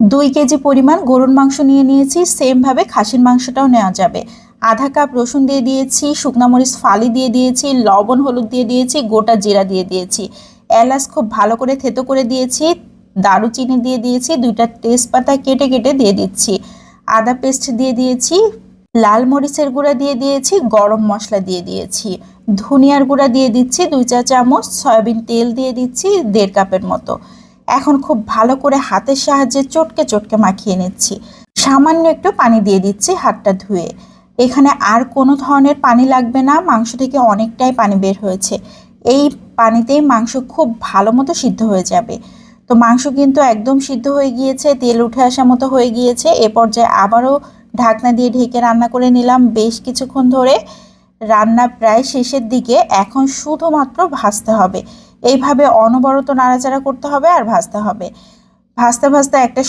দুই কেজি পরিমাণ গরুর মাংস নিয়ে নিয়েছি সেমভাবে খাসির মাংসটাও নেওয়া যাবে। আধা কাপ রসুন দিয়ে দিয়েছি, শুকনা মরিচ ফালি দিয়ে দিয়েছি, লবণ, হলুদ দিয়ে দিয়েছি, গোটা জিরা দিয়ে দিয়েছি। এলাচ খুব ভালো করে থেতো করে দিয়েছি, দারুচিনি দিয়ে দিয়েছি, দুইটা তেজপাতা কেটে কেটে দিয়ে দিচ্ছি। আদা পেস্ট দিয়ে দিয়েছি, লাল মরিচের গুঁড়া দিয়ে দিয়েছি, গরম মশলা দিয়ে দিয়েছি। ধনিয়ার গুঁড়া দিয়ে দিচ্ছি, দুই চা চামচ, সয়াবিন তেল দিয়ে দিচ্ছি, দেড় কাপের মতো। এখন খুব ভালো করে হাতের সাহায্যে চটকে চটকে মাখিয়ে নিচ্ছি। সামান্য একটু পানি দিয়ে দিচ্ছি হাতটা ধুয়ে। এখানে আর কোনো ধরনের পানি লাগবে না, মাংস থেকে অনেকটাই পানি বের হয়েছে। এই পানিতেই মাংস খুব ভালো মতো সিদ্ধ হয়ে যাবে। তো মাংস কিন্তু একদম সিদ্ধ হয়ে গিয়েছে, তেল উঠে আসা মতো হয়ে গিয়েছে। এ পর্যায়ে আবারও ঢাকনা দিয়ে ঢেকে রান্না করে নিলাম। বেশ কিছুক্ষণ ধরে রান্না প্রায় শেষের দিকে, এখন শুধুমাত্র ভাজতে হবে। এইভাবে অনবরত নাড়াচাড়া করতে হবে আর ভাজতে হবে। ভাজতে ভাজতে একটা